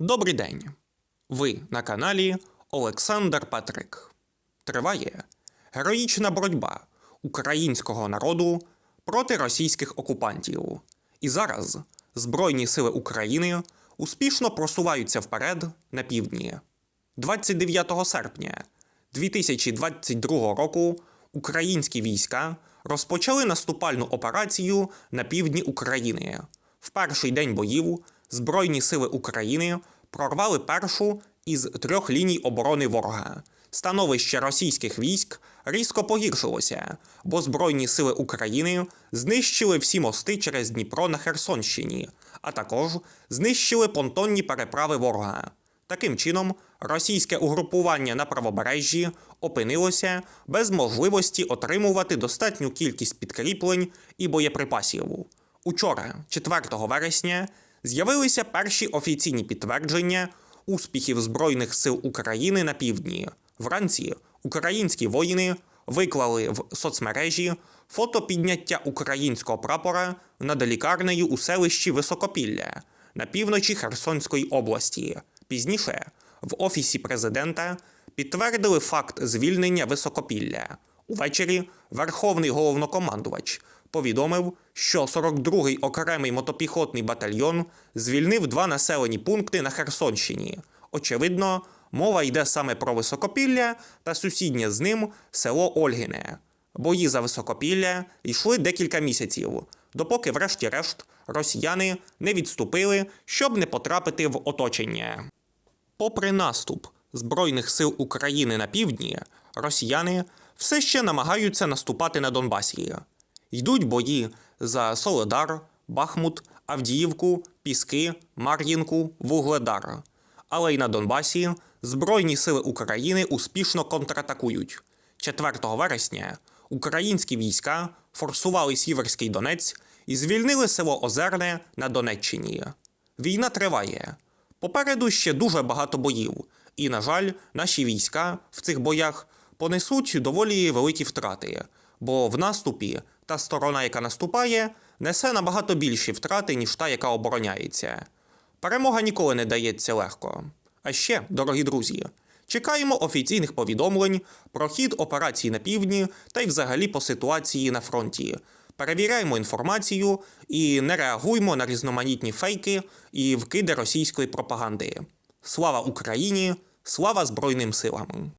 Добрий день. Ви на каналі Олександр Петрик. Триває героїчна боротьба українського народу проти російських окупантів. І зараз Збройні сили України успішно просуваються вперед на півдні. 29 серпня 2022 року українські війська розпочали наступальну операцію на півдні України. В перший день боїв Збройні сили України прорвали першу із трьох ліній оборони ворога. Становище російських військ різко погіршилося, бо Збройні сили України знищили всі мости через Дніпро на Херсонщині, а також знищили понтонні переправи ворога. Таким чином, російське угрупування на правобережжі опинилося без можливості отримувати достатню кількість підкріплень і боєприпасів. Учора, 4 вересня, з'явилися перші офіційні підтвердження успіхів Збройних сил України на півдні. Вранці українські воїни виклали в соцмережі фото підняття українського прапора над лікарнею у селищі Високопілля на півночі Херсонської області. Пізніше в офісі президента підтвердили факт звільнення Високопілля. Увечері Верховний головнокомандувач повідомив, що 42-й окремий мотопіхотний батальйон звільнив два населені пункти на Херсонщині. Очевидно, мова йде саме про Високопілля та сусіднє з ним село Ольгине. Бої за Високопілля йшли декілька місяців, допоки, врешті-решт, росіяни не відступили, щоб не потрапити в оточення. Попри наступ Збройних сил України на півдні, росіяни все ще намагаються наступати на Донбасі. Йдуть бої за Соледар, Бахмут, Авдіївку, Піски, Мар'їнку, Вугледар. Але й на Донбасі Збройні сили України успішно контратакують. 4 вересня українські війська форсували Сіверський Донець і звільнили село Озерне на Донеччині. Війна триває. Попереду ще дуже багато боїв, і, на жаль, наші війська в цих боях понесуть доволі великі втрати, бо в наступі та сторона, яка наступає, несе набагато більші втрати, ніж та, яка обороняється. Перемога ніколи не дається легко. А ще, дорогі друзі, чекаємо офіційних повідомлень про хід операції на півдні та й взагалі по ситуації на фронті. Перевіряємо інформацію і не реагуємо на різноманітні фейки і вкиди російської пропаганди. Слава Україні! Слава Збройним силам!